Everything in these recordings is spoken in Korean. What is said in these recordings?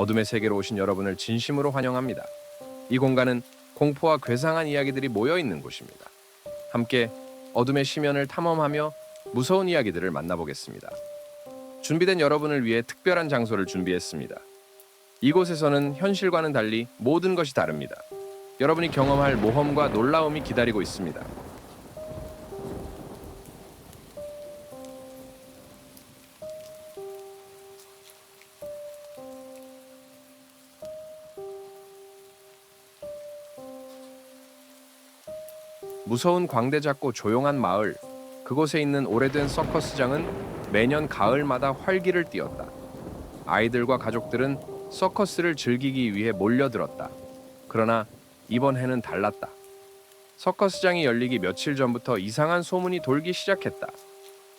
어둠의 세계로 오신 여러분을 진심으로 환영합니다. 이 공간은 공포와 괴상한 이야기들이 모여 있는 곳입니다. 함께 어둠의 심연을 탐험하며 무서운 이야기들을 만나보겠습니다. 준비된 여러분을 위해 특별한 장소를 준비했습니다. 이곳에서는 현실과는 달리 모든 것이 다릅니다. 여러분이 경험할 모험과 놀라움이 기다리고 있습니다. 무서운 광대 작고 조용한 마을 그곳에 있는 오래된 서커스장은 매년 가을마다 활기를 띠었다. 아이들과 가족들은 서커스를 즐기기 위해 몰려들었다. 그러나 이번 해는 달랐다. 서커스장이 열리기 며칠 전부터 이상한 소문이 돌기 시작했다.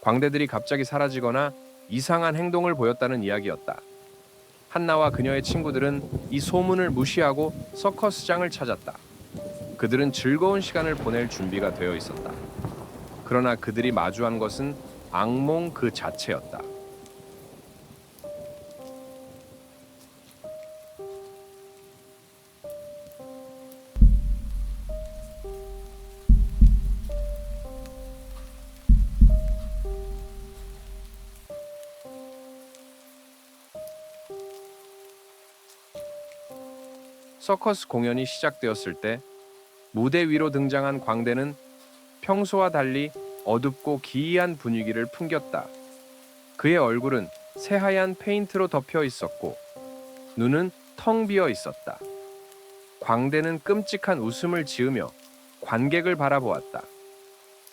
광대들이 갑자기 사라지거나 이상한 행동을 보였다는 이야기였다. 한나와 그녀의 친구들은 이 소문을 무시하고 서커스장을 찾았다. 그들은 즐거운 시간을 보낼 준비가 되어 있었다. 그러나 그들이 마주한 것은 악몽 그 자체였다. 서커스 공연이 시작되었을 때 무대 위로 등장한 광대는 평소와 달리 어둡고 기이한 분위기를 풍겼다. 그의 얼굴은 새하얀 페인트로 덮여 있었고 눈은 텅 비어 있었다. 광대는 끔찍한 웃음을 지으며 관객을 바라보았다.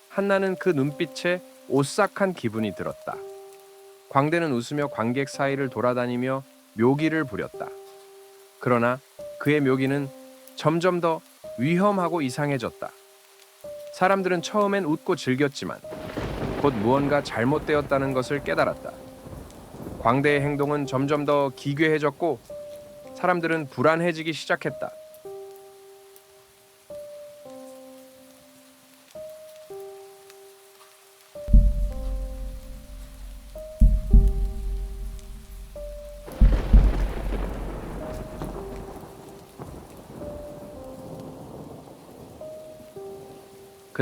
한나는 그 눈빛에 오싹한 기분이 들었다. 광대는 웃으며 관객 사이를 돌아다니며 묘기를 부렸다. 그러나 그의 묘기는 점점 더 위험하고 이상해졌다. 사람들은 처음엔 웃고 즐겼지만 곧 무언가 잘못되었다는 것을 깨달았다. 광대의 행동은 점점 더 기괴해졌고 사람들은 불안해지기 시작했다.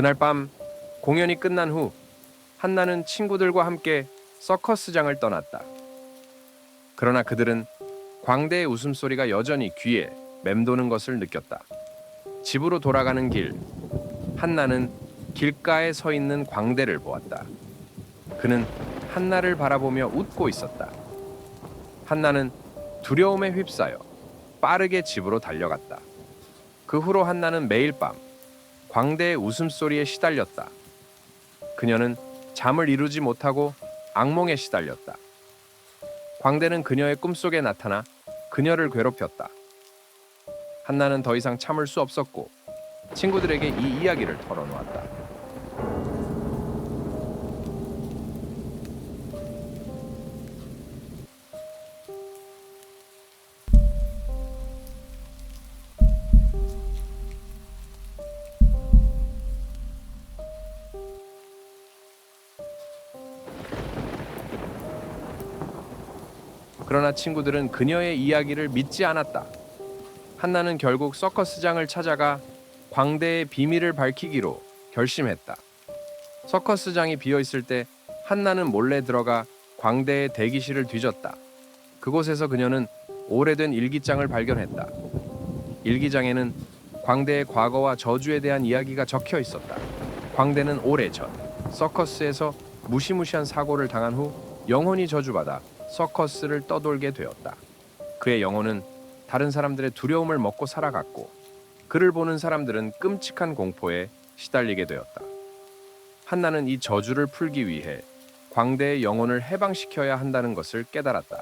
그날 밤 공연이 끝난 후 한나는 친구들과 함께 서커스장을 떠났다. 그러나 그들은 광대의 웃음소리가 여전히 귀에 맴도는 것을 느꼈다. 집으로 돌아가는 길, 한나는 길가에 서 있는 광대를 보았다. 그는 한나를 바라보며 웃고 있었다. 한나는 두려움에 휩싸여 빠르게 집으로 달려갔다. 그 후로 한나는 매일 밤 광대의 웃음소리에 시달렸다. 그녀는 잠을 이루지 못하고 악몽에 시달렸다. 광대는 그녀의 꿈속에 나타나 그녀를 괴롭혔다. 한나는 더 이상 참을 수 없었고 친구들에게 이 이야기를 털어놓았다. 그러나 친구들은 그녀의 이야기를 믿지 않았다. 한나는 결국 서커스장을 찾아가 광대의 비밀을 밝히기로 결심했다. 서커스장이 비어 있을 때 한나는 몰래 들어가 광대의 대기실을 뒤졌다. 그곳에서 그녀는 오래된 일기장을 발견했다. 일기장에는 광대의 과거와 저주에 대한 이야기가 적혀 있었다. 광대는 오래전 서커스에서 무시무시한 사고를 당한 후 영혼이 저주받아 서커스를 떠돌게 되었다. 그의 영혼은 다른 사람들의 두려움을 먹고 살아갔고 그를 보는 사람들은 끔찍한 공포에 시달리게 되었다. 한나는 이 저주를 풀기 위해 광대의 영혼을 해방시켜야 한다는 것을 깨달았다.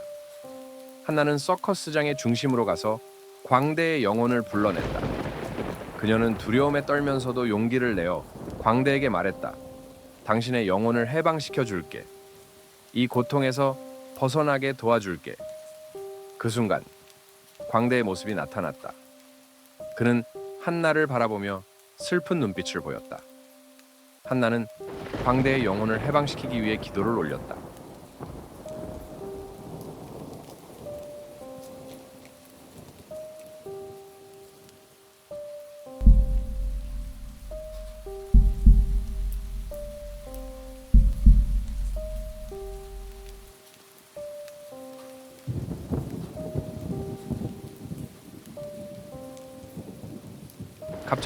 한나는 서커스장의 중심으로 가서 광대의 영혼을 불러냈다. 그녀는 두려움에 떨면서도 용기를 내어 광대에게 말했다. 당신의 영혼을 해방시켜 줄게. 이 고통에서 벗어나게 도와줄게. 그 순간 광대의 모습이 나타났다. 그는 한나를 바라보며 슬픈 눈빛을 보였다. 한나는 광대의 영혼을 해방시키기 위해 기도를 올렸다.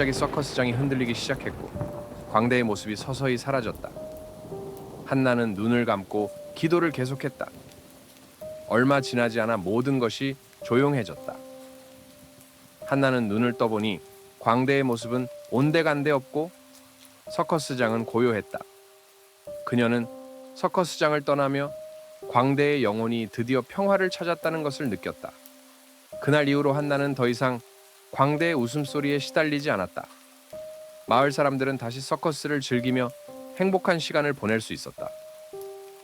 갑자기 서커스장이 흔들리기 시작했고 광대의 모습이 서서히 사라졌다. 한나는 눈을 감고 기도를 계속했다. 얼마 지나지 않아 모든 것이 조용해졌다. 한나는 눈을 떠보니 광대의 모습은 온데간데 없고 서커스장은 고요했다. 그녀는 서커스장을 떠나며 광대의 영혼이 드디어 평화를 찾았다는 것을 느꼈다. 그날 이후로 한나는 더 이상 광대의 웃음소리에 시달리지 않았다. 마을 사람들은 다시 서커스를 즐기며 행복한 시간을 보낼 수 있었다.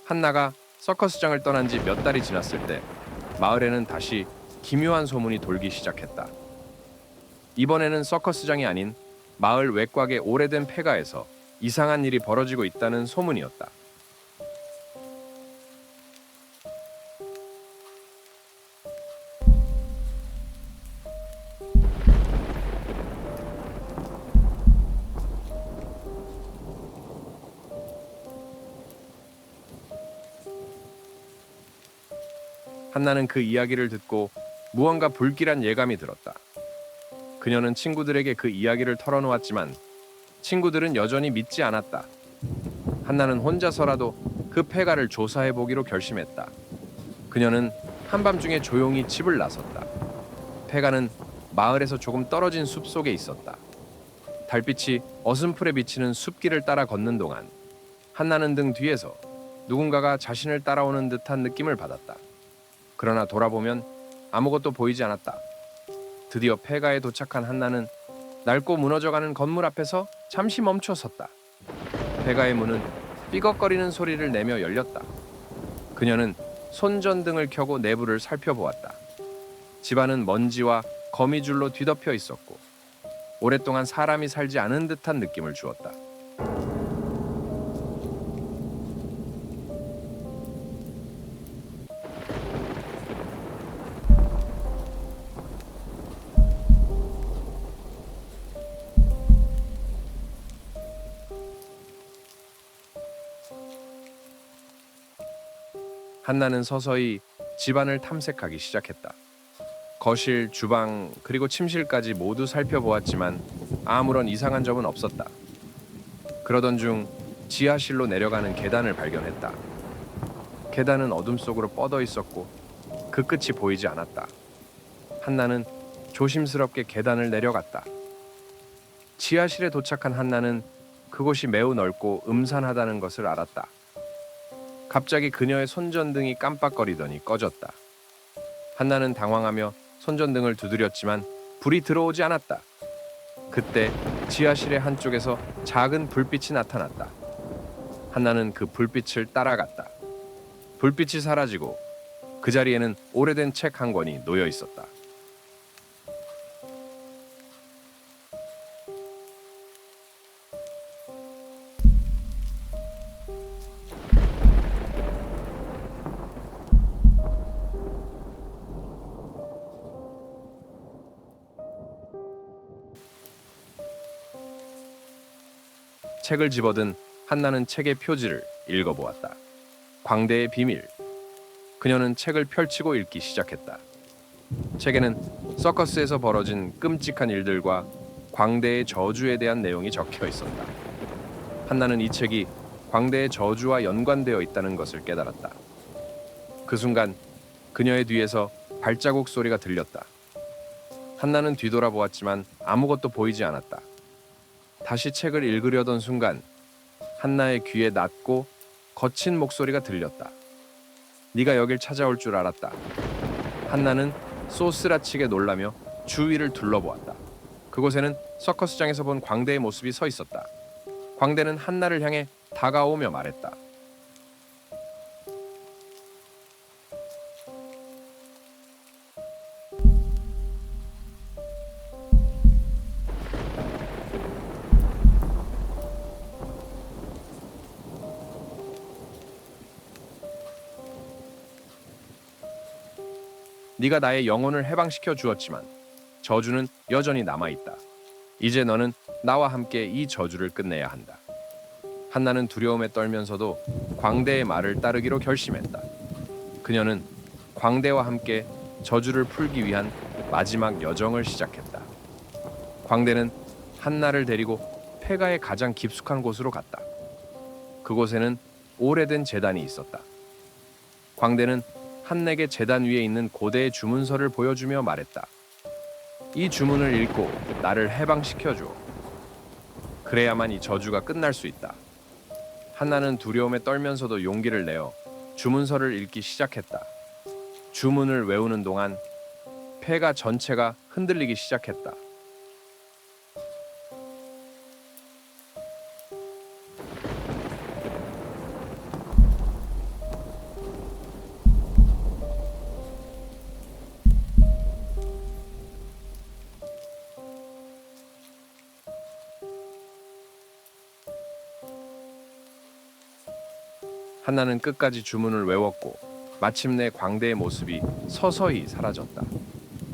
한나가 서커스장을 떠난 지 몇 달이 지났을 때 마을에는 다시 기묘한 소문이 돌기 시작했다. 이번에는 서커스장이 아닌 마을 외곽의 오래된 폐가에서 이상한 일이 벌어지고 있다는 소문이었다. 한나는 그 이야기를 듣고 무언가 불길한 예감이 들었다. 그녀는 친구들에게 그 이야기를 털어놓았지만 친구들은 여전히 믿지 않았다. 한나는 혼자서라도 그 폐가를 조사해 보기로 결심했다. 그녀는 한밤중에 조용히 집을 나섰다. 폐가는 마을에서 조금 떨어진 숲 속에 있었다. 달빛이 어슴풀에 비치는 숲길을 따라 걷는 동안 한나는 등 뒤에서 누군가가 자신을 따라오는 듯한 느낌을 받았다. 그러나 돌아보면 아무것도 보이지 않았다. 드디어 폐가에 도착한 한나는 낡고 무너져가는 건물 앞에서 잠시 멈춰 섰다. 폐가의 문은 삐걱거리는 소리를 내며 열렸다. 그녀는 손전등을 켜고 내부를 살펴보았다. 집안은 먼지와 거미줄로 뒤덮여 있었고 오랫동안 사람이 살지 않은 듯한 느낌을 주었다. 한나는 서서히 집안을 탐색하기 시작했다. 거실, 주방, 그리고 침실까지 모두 살펴보았지만 아무런 이상한 점은 없었다. 그러던 중 지하실로 내려가는 계단을 발견했다. 계단은 어둠 속으로 뻗어 있었고 그 끝이 보이지 않았다. 한나는 조심스럽게 계단을 내려갔다. 지하실에 도착한 한나는 그곳이 매우 넓고 음산하다는 것을 알았다. 갑자기 그녀의 손전등이 깜빡거리더니 꺼졌다. 한나는 당황하며 손전등을 두드렸지만 불이 들어오지 않았다. 그때 지하실의 한쪽에서 작은 불빛이 나타났다. 한나는 그 불빛을 따라갔다. 불빛이 사라지고 그 자리에는 오래된 책 한 권이 놓여 있었다. 책을 집어든 한나는 책의 표지를 읽어보았다. 광대의 비밀. 그녀는 책을 펼치고 읽기 시작했다. 책에는 서커스에서 벌어진 끔찍한 일들과 광대의 저주에 대한 내용이 적혀 있었다. 한나는 이 책이 광대의 저주와 연관되어 있다는 것을 깨달았다. 그 순간 그녀의 뒤에서 발자국 소리가 들렸다. 한나는 뒤돌아보았지만 아무것도 보이지 않았다. 다시 책을 읽으려던 순간 한나의 귀에 낮고 거친 목소리가 들렸다. 네가 여길 찾아올 줄 알았다. 한나는 소스라치게 놀라며 주위를 둘러보았다. 그곳에는 서커스장에서 본 광대의 모습이 서 있었다. 광대는 한나를 향해 다가오며 말했다. 네가 나의 영혼을 해방시켜 주었지만 저주는 여전히 남아 있다. 이제 너는 나와 함께 이 저주를 끝내야 한다. 한나는 두려움에 떨면서도 광대의 말을 따르기로 결심했다. 그녀는 광대와 함께 저주를 풀기 위한 마지막 여정을 시작했다. 광대는 한나를 데리고 폐가의 가장 깊숙한 곳으로 갔다. 그곳에는 오래된 재단이 있었다. 광대는 한내게 재단 위에 있는 고대의 주문서를 보여주며 말했다. 이 주문을 읽고 나를 해방시켜 줘. 그래야만 이 저주가 끝날 수 있다. 한나는 두려움에 떨면서도 용기를 내어 주문서를 읽기 시작했다. 주문을 외우는 동안 폐가 전체가 흔들리기 시작했다. 한나는 끝까지 주문을 외웠고 마침내 광대의 모습이 서서히 사라졌다.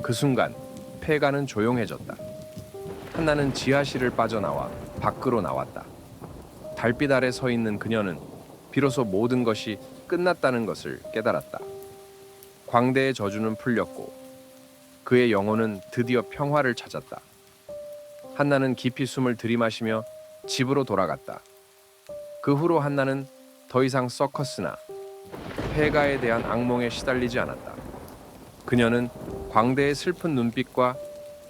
그 순간 폐가는 조용해졌다. 한나는 지하실을 빠져나와 밖으로 나왔다. 달빛 아래 서 있는 그녀는 비로소 모든 것이 끝났다는 것을 깨달았다. 광대의 저주는 풀렸고 그의 영혼은 드디어 평화를 찾았다. 한나는 깊이 숨을 들이마시며 집으로 돌아갔다. 그 후로 한나는 더 이상 서커스나 폐가에 대한 악몽에 시달리지 않았다. 그녀는 광대의 슬픈 눈빛과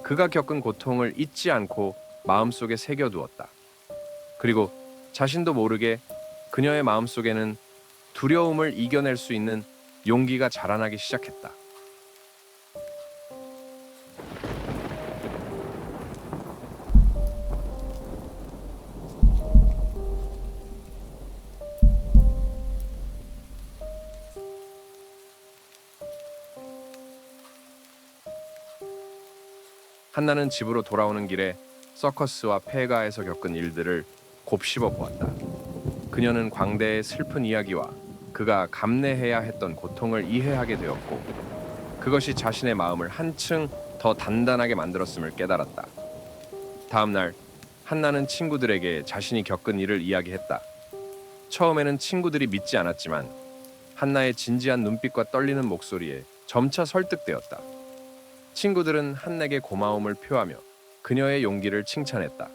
그가 겪은 고통을 잊지 않고 마음속에 새겨두었다. 그리고 자신도 모르게 그녀의 마음속에는 두려움을 이겨낼 수 있는 용기가 자라나기 시작했다. 한나는 집으로 돌아오는 길에 서커스와 폐가에서 겪은 일들을 곱씹어 보았다. 그녀는 광대의 슬픈 이야기와 그가 감내해야 했던 고통을 이해하게 되었고 그것이 자신의 마음을 한층 더 단단하게 만들었음을 깨달았다. 다음 날 한나는 친구들에게 자신이 겪은 일을 이야기했다. 처음에는 친구들이 믿지 않았지만 한나의 진지한 눈빛과 떨리는 목소리에 점차 설득되었다. 친구들은 한나에게 고마움을 표하며 그녀의 용기를 칭찬했다.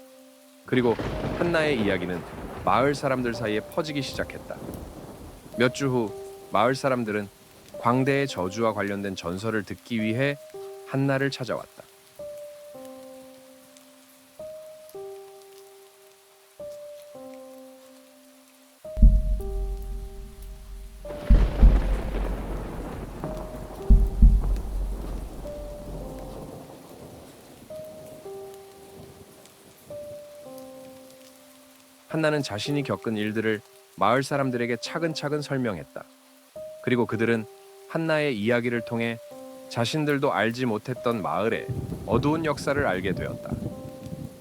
그리고 한나의 이야기는 마을 사람들 사이에 퍼지기 시작했다. 몇 주 후 마을 사람들은 광대의 저주와 관련된 전설을 듣기 위해 한나를 찾아왔다. 한나는 자신이 겪은 일들을 마을 사람들에게 차근차근 설명했다. 그리고 그들은 한나의 이야기를 통해 자신들도 알지 못했던 마을의 어두운 역사를 알게 되었다.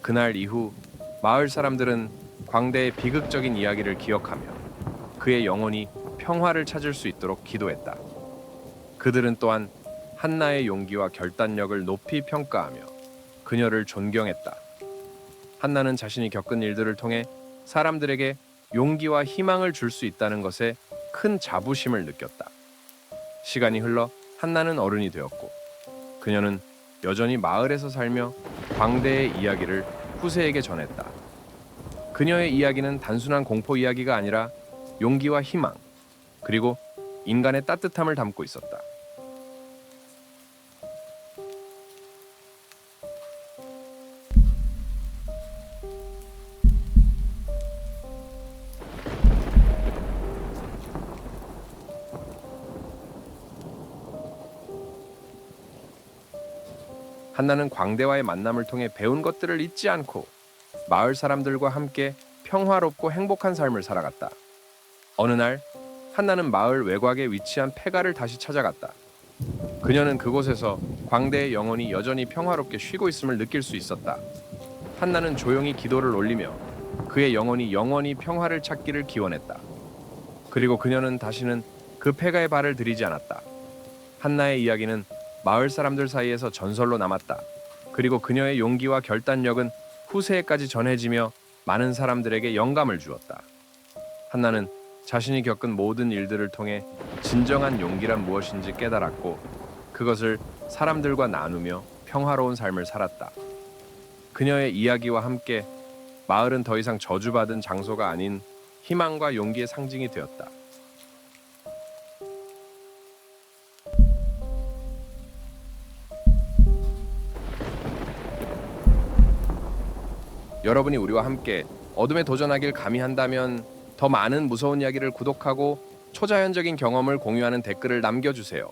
그날 이후 마을 사람들은 광대의 비극적인 이야기를 기억하며 그의 영혼이 평화를 찾을 수 있도록 기도했다. 그들은 또한 한나의 용기와 결단력을 높이 평가하며 그녀를 존경했다. 한나는 자신이 겪은 일들을 통해 사람들에게 용기와 희망을 줄 수 있다는 것에 큰 자부심을 느꼈다. 시간이 흘러 한나는 어른이 되었고 그녀는 여전히 마을에서 살며 광대의 이야기를 후세에게 전했다. 그녀의 이야기는 단순한 공포 이야기가 아니라 용기와 희망 그리고 인간의 따뜻함을 담고 있었다. 한나는 광대와의 만남을 통해 배운 것들을 잊지 않고 마을 사람들과 함께 평화롭고 행복한 삶을 살아갔다. 어느 날 한나는 마을 외곽에 위치한 폐가를 다시 찾아갔다. 그녀는 그곳에서 광대의 영혼이 여전히 평화롭게 쉬고 있음을 느낄 수 있었다. 한나는 조용히 기도를 올리며 그의 영혼이 영원히 평화를 찾기를 기원했다. 그리고 그녀는 다시는 그 폐가의 발을 들이지 않았다. 한나의 이야기는 마을 사람들 사이에서 전설로 남았다. 그리고 그녀의 용기와 결단력은 후세에까지 전해지며 많은 사람들에게 영감을 주었다. 한나는 자신이 겪은 모든 일들을 통해 진정한 용기란 무엇인지 깨달았고 그것을 사람들과 나누며 평화로운 삶을 살았다. 그녀의 이야기와 함께 마을은 더 이상 저주받은 장소가 아닌 희망과 용기의 상징이 되었다. 여러분이 우리와 함께 어둠에 도전하길 감히 한다면 더 많은 무서운 이야기를 구독하고 초자연적인 경험을 공유하는 댓글을 남겨주세요.